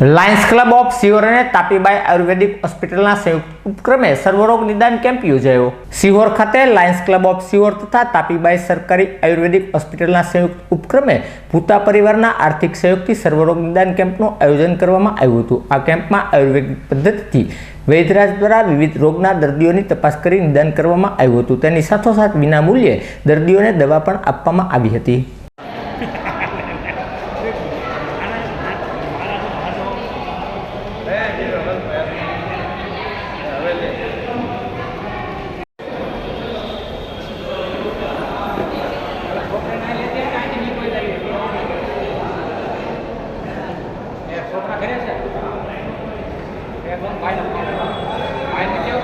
Lions club of Sihor અને તાપીબાઈ આયુર્વેદિક હોસ્પિટલના સંયુક્ત ઉપક્રમે સર્વરોગ નિદાન કેમ્પ યોજાયો. સિહોર ખાતે લાયન્સ ક્લબ ઓફ સિહોર તથા તાપીબાઈ સરકારી આયુર્વેદિક હોસ્પિટલના સંયુક્ત ઉપક્રમે ભૂતા પરિવારના આર્થિક સહયોગથી સર્વરોગ નિદાન કેમ્પનું આયોજન કરવામાં આવ્યું હતું. આ કેમ્પમાં આયુર્વેદિક પદ્ધતિથી વૈદરાજ દ્વારા વિવિધ રોગના દર્દીઓની તપાસ કરી નિદાન કરવામાં આવ્યું હતું. તેની સાથોસાથ વિના મૂલ્યે દર્દીઓને દવા પણ આપવામાં આવી હતી. છોકરા ઘરે છે? ભાઈ ભાઈ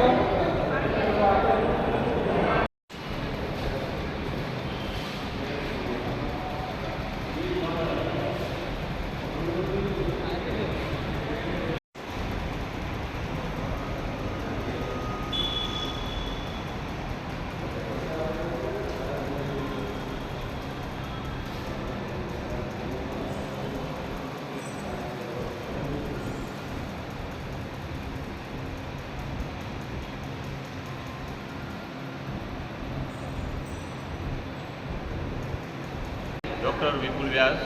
doctor Vipul Vyas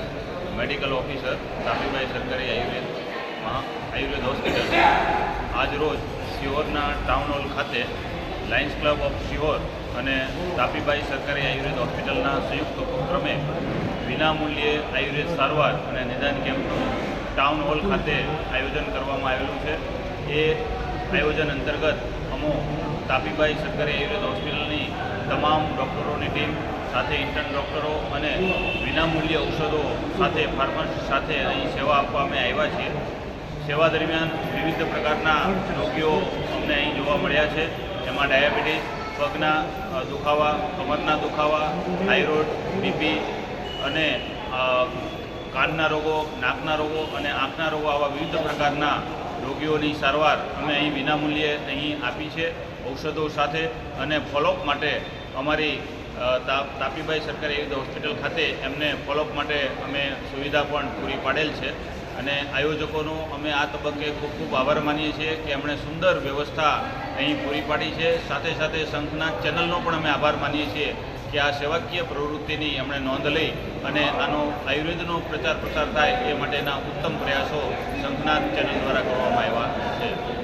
medical officer Tapibai સરકારી આયુર્વેદમાં આયુર્વેદ હોસ્પિટલ આજ રોજ સિહોરના ટાઉન હોલ ખાતે લાયન્સ ક્લબ ઓફ સિહોર અને તાપીબાઈ સરકારી આયુર્વેદ હોસ્પિટલના સંયુક્ત ઉપક્રમે વિનામૂલ્યે આયુર્વેદ સારવાર અને નિદાન કેમ્પનું ટાઉન હોલ ખાતે આયોજન કરવામાં આવેલું છે. એ આયોજન અંતર્ગત અમો તાપીબાઈ સરકારી આયુર્વેદ હોસ્પિટલની તમામ ડૉક્ટરોની ટીમ સાથે ઇન્ટર્ન ડૉક્ટરો અને વિનામૂલ્ય ઔષધો સાથે ફાર્મસી સાથે અહીં સેવા આપવા અમે આવ્યા છીએ. સેવા દરમિયાન વિવિધ પ્રકારના રોગીઓ અમને અહીં જોવા મળ્યા છે. એમાં ડાયાબિટીસ પગના દુખાવા, કમરના દુખાવા થાઇરોઇડ બીપી અને કાનના રોગો, નાકના રોગો અને આંખના રોગો આવા વિવિધ પ્રકારના રોગીઓની સારવાર અમે અહીં વિનામૂલ્યે અહીં આપી છે ઔષધો સાથે અને ફોલોઅપ માટે અમારી અ, તાપીભાઈ સરકારી આયુર્વેદ હોસ્પિટલ ખાતે એમને ફોલોઅપ માટે અમે સુવિધા પણ પૂરી પાડેલ છે અને આયોજકોનો અમે આ તબક્કે ખૂબ ખૂબ આભાર માનીએ છીએ કે એમણે સુંદર વ્યવસ્થા અહીં પૂરી પાડી છે. સાથે સાથે સંઘના ચેનલનો પણ અમે આભાર માનીએ છીએ કે આ સેવાકીય પ્રવૃત્તિની એમણે નોંધ લઈ અને આનો આયુર્વેદનો પ્રચાર પ્રસાર થાય એ માટેના ઉત્તમ પ્રયાસો સંઘના ચેનલ દ્વારા કરવામાં આવ્યા છે.